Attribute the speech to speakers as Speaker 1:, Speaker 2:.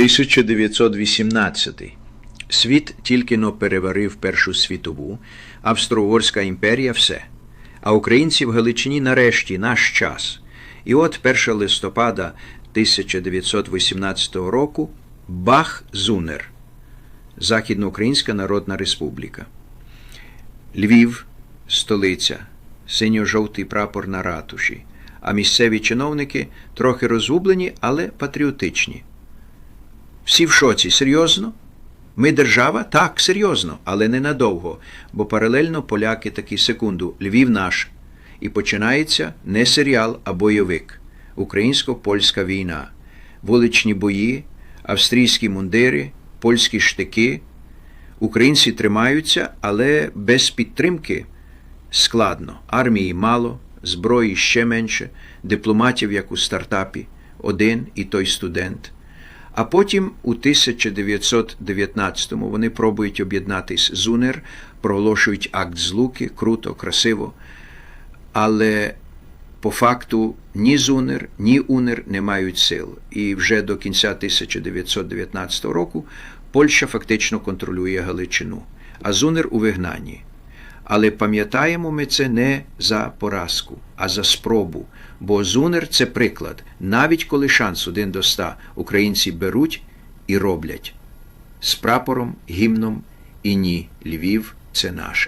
Speaker 1: 1918. Світ тільки но переварив Першу світову, Австро-Угорська імперія все. А українці в Галичині нарешті наш час. І от 1 листопада 1918 року Бах Зунер, Західноукраїнська Народна Республіка. Львів, столиця, синьо-жовтий прапор на ратуші, а місцеві чиновники трохи розгублені, але патріотичні. Всі в шоці, серйозно? Ми держава? Так, серйозно, але ненадовго, бо паралельно поляки такі секунду, Львів наш. І починається не серіал, а бойовик. Українсько-польська війна, вуличні бої, австрійські мундири, польські штики. Українці тримаються, але без підтримки складно. Армії мало, зброї ще менше, дипломатів, як у стартапі, один і той студент. А потім у 1919-му вони пробують об'єднатись з УНР, проголошують акт злуки, круто, красиво. Але по факту ні ЗУНР, ні УНР не мають сил. І вже до кінця 1919 року Польща фактично контролює Галичину, а ЗУНР у вигнанні. Але пам'ятаємо ми це не за поразку, а за спробу. Бо Зунер це приклад. Навіть коли шанс один до ста українці беруть і роблять з прапором, гімном і ні, Львів це наше.